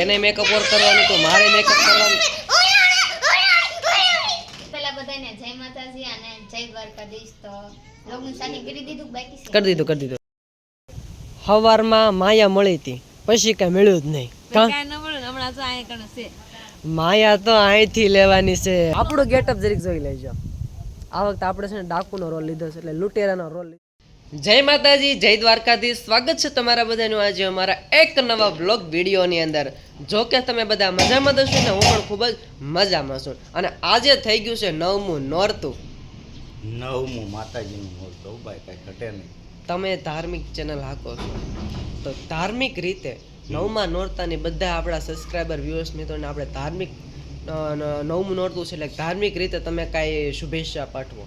એને makeup work કરવાનું તો મારે મેકઅપ કરવાનું. પેલા બધાને જય માતાજી અને જય દ્વારકાધીશ તો લોગનું સ્ટાર્ટિંગ કરી દીધું બાકી કરી દીધું કરી દીધું. હવારમાં માયા મળી હતી પછી કાંઈ મળ્યું જ નહીં. કાં? કાંઈ ન મળે ને હમણાં તો અહીંયા કણે છે. માયા તો અહીંથી લેવાની છે. આપણો ગેટઅપ જરીક જોઈ લેજો. આ વખતે આપણે છે ને ડાકુનો રોલ લીધો છે એટલે લુટેરાનો રોલ લીધો જય માતાજી જય દ્વારકાધીશ. સ્વાગત છે તમારા બધાનું આજે અમારા એક નવા બ્લોગ વિડીયોની અંદર. જો કે તમે બધા મજામાં દશો ને હું પણ ખૂબ જ મજામાં છું. અને આજે થઈ ગયું છે નવમું નોરતું. નવમું માતાજીનું નોરતું ભાઈ કાંઈ ઘટે નહીં. તમે ધાર્મિક ચેનલ હાકો છો. તો ધાર્મિક રીતે નવમા નોરતાની બધા આપણા સબસ્ક્રાઈબર વ્યુઅર્સ મિત્રોને આપણે ધાર્મિક નવમું નોરતું છે એટલે ધાર્મિક રીતે તમે કાંઈ શુભેચ્છા પાઠવો.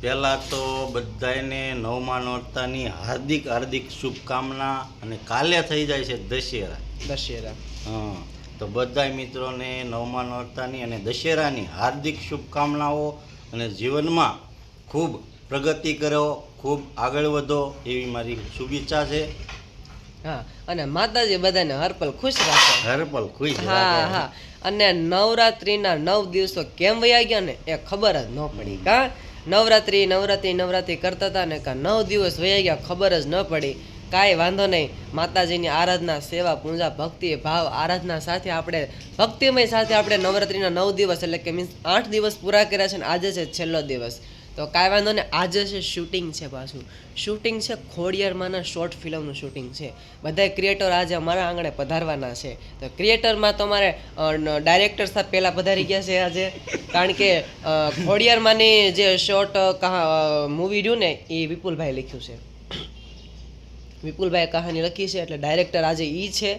પહેલાં તો બધાને નવમા નોરતાની હાર્દિક હાર્દિક શુભકામના અને કાલે થઈ જાય છે દશેરા. દશેરા. હા તો બધા મિત્રોને નવમા નોરતાની અને દશેરાની હાર્દિક શુભકામનાઓ અને જીવનમાં ખૂબ પ્રગતિ કરો ખૂબ આગળ વધો એવી મારી શુભેચ્છા છે. હા અને માતાજી બધાને હરપલ ખુશ રાખે. હરપલ ખુશ હા હા. અને નવરાત્રિના નવ દિવસો કેમ વયા ગયા ને એ ખબર જ ન પડી. કા? નવરાત્રિ નવરાત્રિ નવરાત્રિ કરતા હતા ને કા નવ દિવસ વયા ગયા ખબર જ ન પડી. કાંઈ વાંધો નહીં. માતાજીની આરાધના, સેવા, પૂજા, ભક્તિ, ભાવ, આરાધના સાથે આપણે, ભક્તિમય સાથે આપણે નવરાત્રિના નવ દિવસ એટલે કે મીન્સ આઠ દિવસ પૂરા કર્યા છે ને આજે છે છેલ્લો દિવસ. તો કાંઈ વાંધો નહીં, આજે છે શૂટિંગ છે પાછું. શૂટિંગ છે ખોડિયારમાંના શોર્ટ ફિલ્મનું શૂટિંગ છે. બધા ક્રિએટર આજે અમારા આંગણે પધારવાના છે. તો ક્રિએટરમાં તો અમારે ડાયરેક્ટર સાહેબ પહેલાં પધારી ગયા છે આજે. કારણ કે ખોડિયારમાંની જે શોર્ટ મૂવી રહ્યું ને, એ વિપુલભાઈ લખ્યું છે. વિપુલભાઈ કહાની લખી છે એટલે ડાયરેક્ટર આજે ઈ છે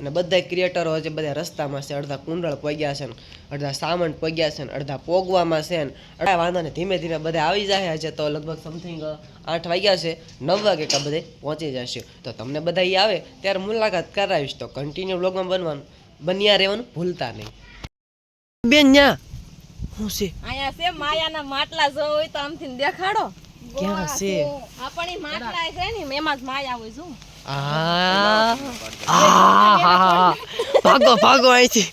અને બધા ક્રિએટરો હજી બધા રસ્તામાં છે, અડધા કુંડળ પગ્યા છે અડધા સામંત પગ્યા છે ને, અડધા પોગવામાં છે ને, અડધા વાંધો ને ધીમે ધીમે બધા આવી જાય છે તો લગભગ સમથિંગ આઠ વાગ્યા છે, નવ વાગે કા બધે પહોંચી જશે. તો તમને બધા એ આવે, ત્યારે મુલાકાત કરાવીશ. તો કન્ટિન્યુ બ્લોગમાં બનવાનું, બન્યા રહેવાનું ભૂલતા નહીં. બેન, ન્યા? શું છે? અહીંયા છે, માયાના માટલા જો હોય તો આમથી દેખાડો. ક્યાં છે આ પણ ઈ માટલા છે ને એમાં જ માયા હોય શું આ આ હા હા ભાગો ભાગો અહીંથી.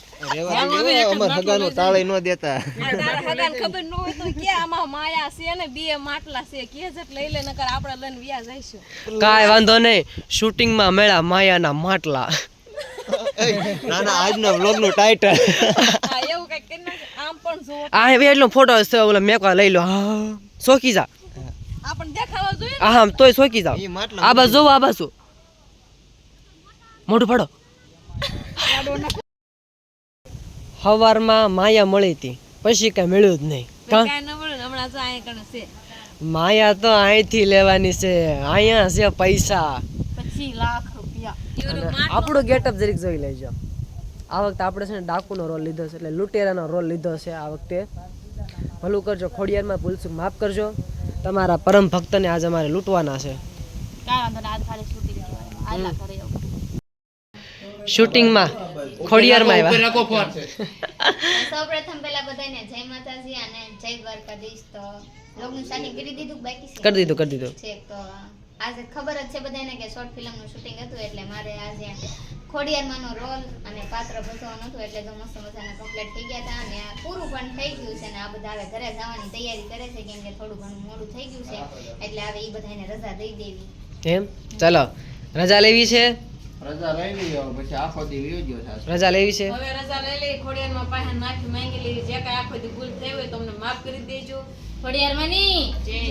તાળી ન દેતા. આ ખબર ન હોય તો કે આમાં માયા છે ને બે માટલા છે. કે જટ લઈ લે નકર આપણે લઈને વ્યા જઈશું. કાંઈ વાંધો નહીં. શૂટિંગમાં મેળા માયાના માટલા. ના ના આજનો બ્લોગનું ટાઇટલ એવું કંઈક આમ પણ જો આ એટલો ફોટો છે ઓલો મેકવા લઈ લો. હા સોકી જા. આમ તોય સોકી જાવ આ જોવો આ બાજુ મોઢું ફાડો હવારમાં માયા મળી હતી પછી કઈ મળ્યું જ નહીં માયા તો અહીંથી લેવાની છે અહીંયા છે પૈસા આપણું ગેટઅપ જરીક જોઈ લેજો આ વખતે આપણે છે ને ડાકુનો રોલ લીધો છે એટલે લુટેરાનો રોલ લીધો છે આ વખતે ભલું કરજો ખોડિયારમાં ભૂલશું માફ કરજો તમારા પરમ ભક્તને આજે અમારે લૂંટવાના છે. શૂટિંગમાં ખોડિયારમાં આવ્યા. સૌપ્રથમ પહેલા બધાને જય માતાજી અને જય દ્વારકાધીશ તો લોગનું શાની કરી દીધું બાકી કરી દીધું કરી દીધું. છે તો આજે ખબર જ છે બધાને કે શોર્ટ ફિલ્મનું શૂટિંગ હતું એટલે મારે આજે ખોડિયારમાંનો રોલ અને પાત્ર ભજવવાનું હતું એટલે તો મસ્ત મજાના કમ્પ્લીટ થઈ ગયા હતા અને આ પૂરું પણ થઈ ગયું છે અને આ બધા હવે ઘરે જવાની તૈયારી કરે છે કેમ કે થોડું ઘણું મોડું થઈ ગયું છે એટલે હવે એ બધાને રજા દઈ દેવી. એમ? ચલો રજા લેવી છે? રજા લઈ લઈએ પછી આખો દી વયો ગયો થાશે. રજા લેવી છે? હવે રજા લઈ લઈ ખોડિયારમાં પાછા નાખી માંગી લેવી જે કાંઈ આખો દી ભૂલ થઈ હોય તમને માફ કરી દેજો. ખોડિયારમાંની જય.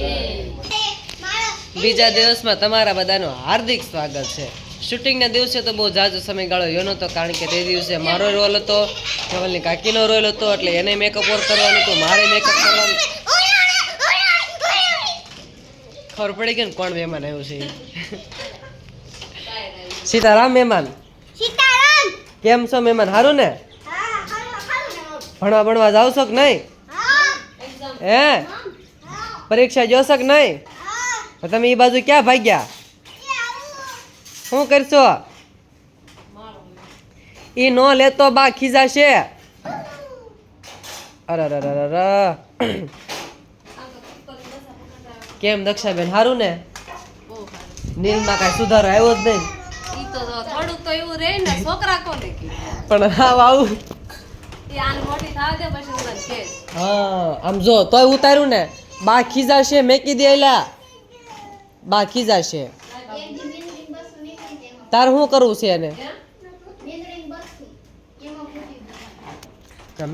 બીજા દિવસમાં તમારા બધાનું હાર્દિક સ્વાગત છે. શૂટિંગના દિવસે તો બહુ જાજો સમયગાળો એનો નહોતો કારણ કે તે દિવસે મારો રોલ હતો ધવલની કાકીનો રોલ હતો એટલે એને મેકઅપ ઓર કરવાનું હતું મારે મેકઅપ કરવાનું. ખબર પડી ગઈ ને કોણ મહેમાન આવ્યું છે સીતારામ મહેમાન. કેમ છો મહેમાન સારું ને? ભણવા ભણવા જાવ છો કે નહીં? હે? પરીક્ષા જોશો કે નહીં? તમે એ બાજુ ક્યાં ભાગ્યા? શું કરશો? એ નો લેતો બા ખીજાશે અરે અરે અરે અરે કેમ દક્ષાબેન સારું ને? નીલમાં કાંઈ સુધારો આવ્યો જ નહીં. ઈ તો જો થોડુંક તો એવું રહે ને છોકરા કોને પણ હા આવું. હું આમ જો તોય ઉતાર્યું ને. બા ખીજાશે મેકી દે એલા જશે. તાર શું કરવું છે એને?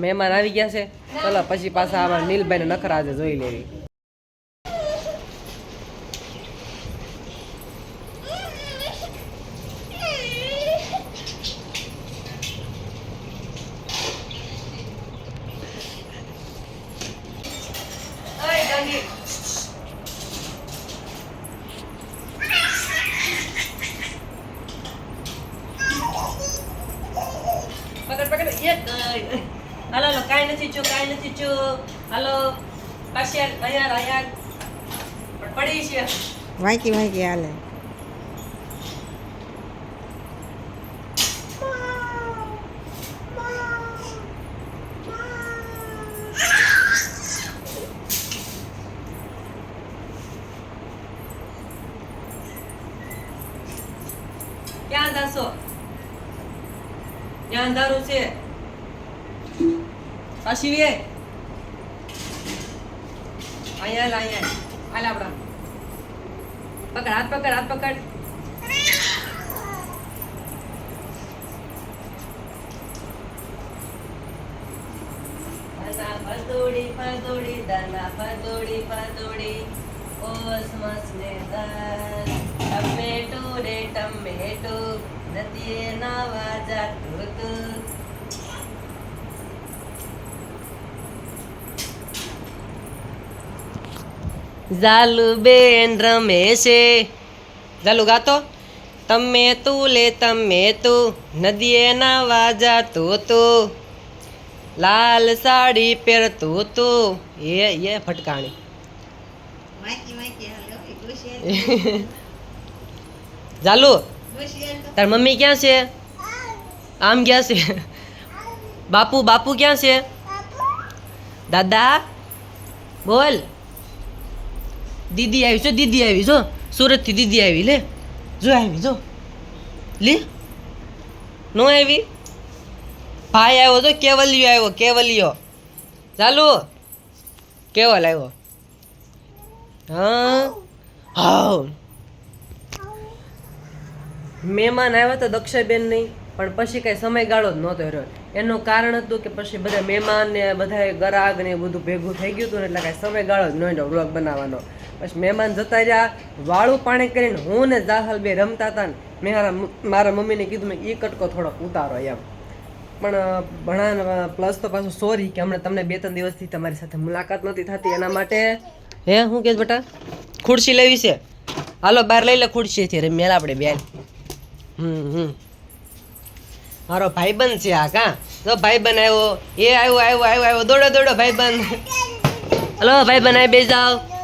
મહેમાન આવી ગયા છે. ચલો પછી પાછા આમાં નીલભાઈ ને નખરા આજે જોઈ લેવી. પકડ એક હાલો હાલો કાંઈ નથી છું કાંઈ નથી છું હાલો પાછી અહીંયા અહીંયા પડી છે. વાંકી વાંકી હાલે. ક્યાં દાસો ત્યાં અંધારું છે? Así bien. Ahí al, ahí al. Al abra. पकड़ हाथ पकड़ हाथ पकड़ पदोड़ी पदोड़ी दाना पदोड़ी पदोड़ी ओस मसलेदार टमेटो रे टमेटो नदिये नावा जातो तू ઝાલુબેન રમે છે. ઝાલુ ગાતો? તમે તું લે તમે તું નદીએ નાવા વાજા તું. લાલ સાડી પહેરતું તું. એ એ ફટકાણી. ઝાલુ તાર મમ્મી ક્યાં છે? આમ ક્યાં છે? બાપુ બાપુ ક્યાં છે? દાદા બોલ. દીદી આવી છો દીદી આવી જો. સુરતથી દીદી આવી લે. જો આવી, જો. લે. નો આવી? ભાઈ આવ્યો તો કેવલિયો આવ્યો, કેવલિયો. ચાલુ. કેવલ આવ્યો? હા. મહેમાન આવ્યા તો દક્ષાબેન નહીં, પણ પછી કાંઈ સમયગાળો જ નહોતો રહ્યો. એનું કારણ હતું કે પછી બધા મહેમાન ને બધા ગરાગ ને બધું ભેગું થઈ ગયું હતું એટલે કાંઈ સમયગાળો જ નહોતો વ્લોગ બનાવવાનો. પછી મહેમાન જતા રહ્યા, વાળું પાણી કરીને હું ને જાહલ બે રમતા હતા ને, મેં મારા મારા મમ્મીને કીધું, મેં એ કટકો થોડોક ઉતારો એમ. પણ ભણા પ્લસ તો પાછું સોરી કે હમણાં તમને બે ત્રણ દિવસથી તમારી સાથે મુલાકાત નથી થતી એના માટે. હે હું કે બેટા? ખુરશી લેવી છે. હાલો, બહાર લઈ લે ખુરશી રે મેલ આપણે બેન. હમ હમ. મારો ભાઈબંધ છે આ, કા? તો ભાઈબંધ આવ્યો. એ આવ્યો આવ્યો આવ્યો આવ્યો. દોડો દોડો, ભાઈબંધ. હલો, ભાઈબંધ આવી બે જાઓ.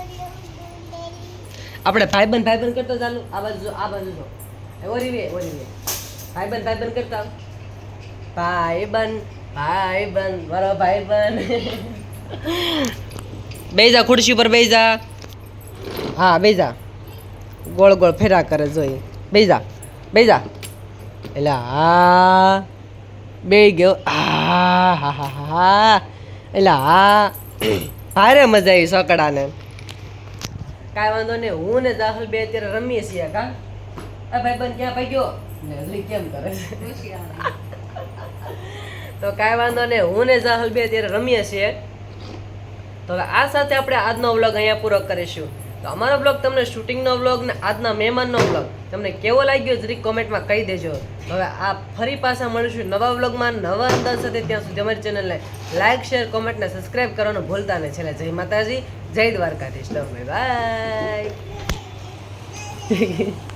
આપણે ભાઈબંધ ભાઈબંધ કરતા ચાલુ. આ બાજુ આ બાજુ જો. ઓરી વે ઓરી વે ભાઈબંધ ભાઈબંધ કરતા ભાઈબંધ ભાઈબંધ મારો ભાઈબંધ. બેજા ખુરશી ઉપર બેજા. હા બેજા. ગોળ ગોળ ફેરા કરે જોઈએ બેજા બેજા. એટલે આ. બે ગયો. આ હા હા હા એટલે આ. ભારે મજા આવી સકડાને. કાંઈ વાંધો નહીં હું ને દાખલ બે અત્યારે રમીએ છીએ કા? આ ભાઈબંધ ક્યાં ભાઈ ને હજી કેમ કરે છે? તો કાંઈ વાંધો નહીં હું ને જાહલ બે અત્યારે રમીએ છીએ. તો આ સાથે આપણે આજનો વ્લોગ અહીંયા પૂરો કરીશું. તો અમારો બ્લોગ તમને શૂટિંગનો વ્લોગ ને આજના મહેમાનનો બ્લોગ તમને કેવો લાગ્યો જરીક કોમેન્ટમાં કહી દેજો. હવે આ ફરી પાછા મળીશું નવા બ્લોગમાં નવા અંદાજ સાથે ત્યાં સુધી અમારી ચેનલને લાઇક શેર કોમેન્ટ ને સબસ્ક્રાઇબ કરવાનું ભૂલતા નહીં. છેલ્લે જય માતાજી, જય દ્વારકાધીશ. બાય